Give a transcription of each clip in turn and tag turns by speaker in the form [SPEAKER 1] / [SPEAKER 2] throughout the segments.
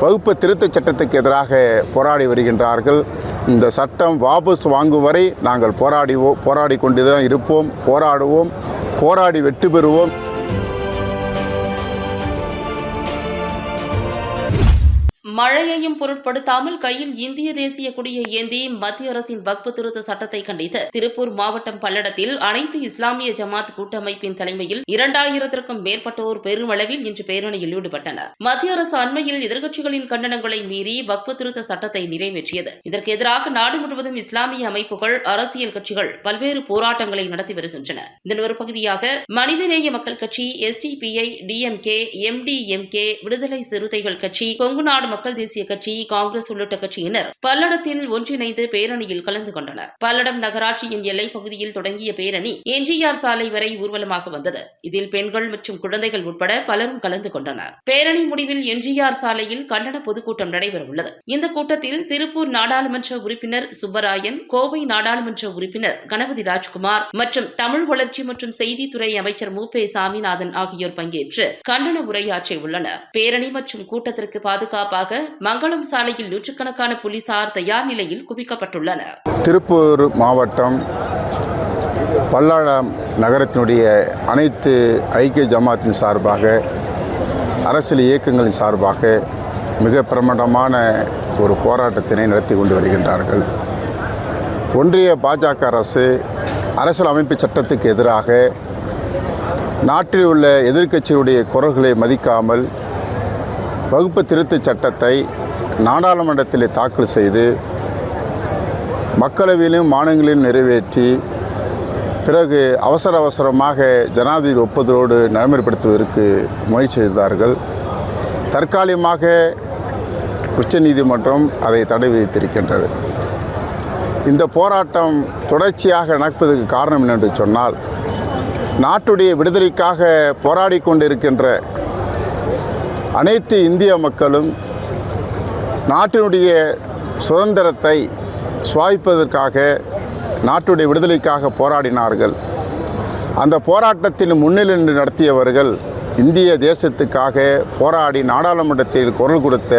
[SPEAKER 1] வகுப்பு திருத்தச் சட்டத்துக்கு எதிராக போராடி வருகின்றார்கள். இந்த சட்டம் வாபஸ் வாங்கும் வரை நாங்கள் போராடிவோம் போராடி கொண்டு தான் இருப்போம் போராடுவோம் போராடி வெற்றி பெறுவோம்.
[SPEAKER 2] மழையையும் பொருட்படுத்தாமல் கையில் இந்திய தேசிய கொடியை ஏந்தி மத்திய அரசின் வக்பு திருத்த சட்டத்தை கண்டித்து திருப்பூர் மாவட்டம் பல்லடத்தில் அனைத்து இஸ்லாமிய ஜமாத் கூட்டமைப்பின் தலைமையில் இரண்டாயிரத்திற்கும் மேற்பட்டோர் பெருமளவில் இன்று பேரணியில் ஈடுபட்டனர். மத்திய அரசு அண்மையில் எதிர்க்கட்சிகளின் கண்டனங்களை மீறி வக்பு திருத்த சட்டத்தை நிறைவேற்றியது. இதற்கு எதிராக நாடு முழுவதும் இஸ்லாமிய அமைப்புகள் அரசியல் கட்சிகள் பல்வேறு போராட்டங்களை நடத்தி வருகின்றன. இதன் ஒரு பகுதியாக மனிதநேய மக்கள் கட்சி எஸ்டிபிஐ டிஎம்கே எம்டிஎம்கே விடுதலை சிறுத்தைகள் கட்சி கொங்கு நாடு மக்கள் மக்கள் தேசிய கட்சி காங்கிரஸ் உள்ளிட்ட கட்சியினர் பல்லடத்தில் ஒன்றிணைந்து பேரணியில் கலந்து கொண்டனர். பல்லடம் நகராட்சியின் எல்லைப் பகுதியில் தொடங்கிய பேரணி எம்ஜிஆர் சாலை வரை ஊர்வலமாக வந்தது. இதில் பெண்கள் மற்றும் குழந்தைகள் உட்பட பலரும் கலந்து கொண்டனர். பேரணி முடிவில் எம்ஜிஆர் சாலையில் கண்டன பொதுக்கூட்டம் நடைபெறவுள்ளது. இந்த கூட்டத்தில் திருப்பூர் நாடாளுமன்ற உறுப்பினர் சுப்பராயன் கோவை நாடாளுமன்ற உறுப்பினர் கணபதி ராஜ்குமார் மற்றும் தமிழ் வளர்ச்சி மற்றும் செய்தித்துறை அமைச்சர் மு. பே. சாமிநாதன் ஆகியோர் பங்கேற்று கண்டன உரையாற்ற உள்ளனர் பேரணி மற்றும் கூட்டத்திற்கு பாதுகாப்பாக மங்களம் சாலையில் நூற்றுக்கணக்கான போலீசார் தயார் நிலையில் குவிக்கப்பட்டுள்ளனர்.
[SPEAKER 1] திருப்பூர் மாவட்டம் பல்லாடம் நகரத்தினுடைய அனைத்து ஐக்கிய ஜமாத்தின் சார்பாக அரசியல் இயக்கங்களின் சார்பாக மிக பிரமாண்டமான ஒரு போராட்டத்தினை நடத்தி கொண்டு வருகின்றார்கள். ஒன்றிய பாஜக அரசு அரசியல் அமைப்பு சட்டத்துக்கு எதிராக நாட்டில் உள்ள எதிர்க்கட்சியுடைய குரல்களை மதிக்காமல் வகுப்பு திருத்தச் சட்டத்தை நாடாளுமன்றத்தில் தாக்கல் செய்து மக்களவையிலும் மாநிலங்களிலும் நிறைவேற்றி பிறகு அவசர அவசரமாக ஜனாதிபதி ஒப்புதலோடு நடைமுறைப்படுத்துவதற்கு முயற்சி செய்தார்கள். தற்காலிகமாக உச்சநீதிமன்றம் அதை தடை விதித்திருக்கின்றது. இந்த போராட்டம் தொடர்ச்சியாக நடப்பதற்கு காரணம் என்னென்று சொன்னால் நாட்டுடைய விடுதலைக்காக போராடி கொண்டிருக்கின்ற அனைத்து இந்திய மக்களும் நாட்டினுடைய சுதந்திரத்தை சுவாய்ப்பதற்காக நாட்டுடைய விடுதலைக்காக போராடினார்கள். அந்த போராட்டத்தில் முன்னிலை நடத்தியவர்கள் இந்திய தேசத்துக்காக போராடி நாடாளுமன்றத்தில் குரல் கொடுத்த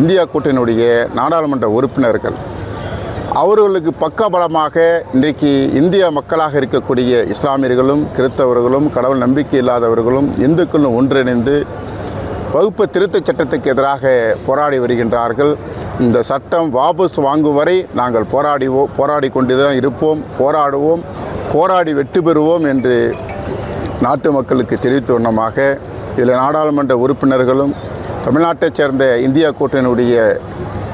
[SPEAKER 1] இந்தியா கூட்டணியுடைய நாடாளுமன்ற உறுப்பினர்கள். அவர்களுக்கு பக்கபலமாக இன்றைக்கு இந்திய மக்களாக இருக்கக்கூடிய இஸ்லாமியர்களும் கிறிஸ்தவர்களும் கடவுள் நம்பிக்கை இல்லாதவர்களும் இந்துக்களும் ஒன்றிணைந்து வகுப்பு திருத்தச் சட்டத்துக்கு எதிராக போராடி வருகின்றார்கள். இந்த சட்டம் வாபஸ் வாங்கும் வரை நாங்கள் போராடிவோம் போராடி கொண்டு தான் இருப்போம் போராடுவோம் போராடி வெற்றி பெறுவோம் என்று நாட்டு மக்களுக்கு தெரிவித்த வண்ணமாக இதில் நாடாளுமன்ற உறுப்பினர்களும் தமிழ்நாட்டைச் சேர்ந்த இந்தியா கூட்டணியுடைய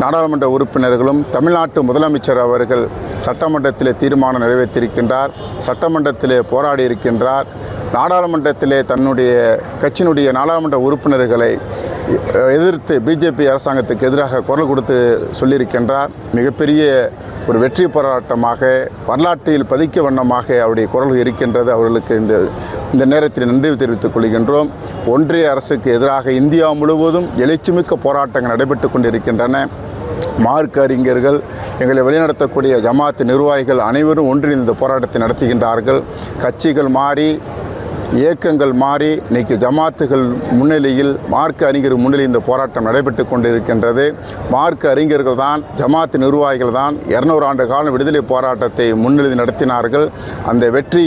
[SPEAKER 1] நாடாளுமன்ற உறுப்பினர்களும் தமிழ்நாட்டு முதலமைச்சர் அவர்கள் சட்டமன்றத்தில் தீர்மானம் நிறைவேற்றியிருக்கின்றார் சட்டமன்றத்தில் போராடி இருக்கின்றார் நாடாளுமன்றத்திலே தன்னுடைய கட்சியினுடைய நாடாளுமன்ற உறுப்பினர்களை எதிர்த்து பிஜேபி அரசாங்கத்துக்கு எதிராக குரல் கொடுத்து சொல்லியிருக்கின்றார். மிகப்பெரிய ஒரு வெற்றி போராட்டமாக வரலாற்றில் பதிக்க வண்ணமாக அவருடைய குரல் இருக்கின்றது. அவர்களுக்கு இந்த இந்த நேரத்தில் நன்றி தெரிவித்துக் கொள்கின்றோம். ஒன்றிய அரசுக்கு எதிராக இந்தியா முழுவதும் எழுச்சிமிக்க போராட்டங்கள் நடைபெற்று கொண்டிருக்கின்றன. மார்க் அறிஞர்கள் எங்களை வழிநடத்தக்கூடிய ஜமாத்து நிர்வாகிகள் அனைவரும் ஒன்றிணைந்த இந்த போராட்டத்தை நடத்துகின்றார்கள். கட்சிகள் மாறி இயக்கங்கள் மாறி இன்னைக்கு ஜமாத்துகள் முன்னிலையில் மார்க்க அறிஞர் முன்னிலையில் இந்த போராட்டம் நடைபெற்று கொண்டிருக்கின்றது. மார்க்க அறிஞர்கள் தான் ஜமாத்து நிர்வாகிகள் தான் இரநூறு ஆண்டு காலம் விடுதலை போராட்டத்தை முன்னிலை நடத்தினார்கள். அந்த வெற்றி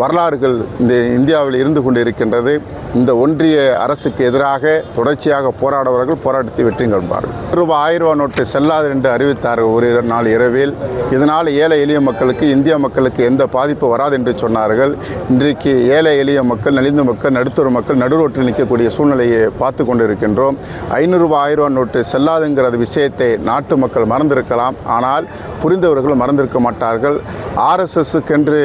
[SPEAKER 1] வரலாறுகள் இந்த இந்தியாவில் இருந்து கொண்டிருக்கின்றது. இந்த ஒன்றிய அரசுக்கு எதிராக தொடர்ச்சியாக போராடுபவர்கள் போராட்டத்தை வெற்றி காண்பார்கள். ரூபாய் ஆயிரம் ரூபாய் நோட்டு செல்லாது என்று அறிவித்தார்கள் ஒரு நாள் இரவில். இதனால் ஏழை எளிய மக்களுக்கு இந்திய மக்களுக்கு எந்த பாதிப்பு வராது என்று சொன்னார்கள். இன்றைக்கு ஏழை எளிய மக்கள் நலிந்த மக்கள் நடுத்தர மக்கள் நடுரோட்டில் நிற்கக்கூடிய சூழ்நிலையை பார்த்து கொண்டிருக்கின்றோம். ஐநூறு ஆயிரம் ரூபாய் நோட்டு செல்லாதுங்கிற விஷயத்தை நாட்டு மக்கள் மறந்திருக்கலாம். ஆனால் புரிந்தவர்கள் மறந்திருக்க மாட்டார்கள். ஆர்எஸ்எஸ்க்கென்று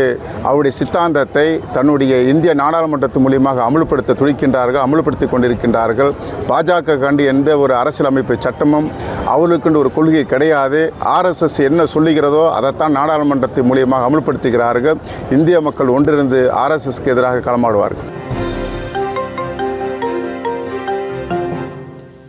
[SPEAKER 1] அவருடைய சித்தாந்த சித்தாந்தத்தை தன்னுடைய இந்திய நாடாளுமன்றத்து மூலியமாக அமுல்படுத்த துடிக்கின்றார்கள் அமுல்படுத்தி கொண்டிருக்கின்றார்கள். பாஜக கண்டு எந்த ஒரு அரசியலமைப்பு சட்டமும் அவர்களுக்குண்டு ஒரு கொள்கை கிடையாது. ஆர்எஸ்எஸ் என்ன சொல்லுகிறதோ அதைத்தான் நாடாளுமன்றத்தின் மூலியமாக அமுல்படுத்துகிறார்கள். இந்திய மக்கள் ஒன்றிணைந்து ஆர்எஸ்எஸ்க்கு எதிராக களமாடுவார்கள்.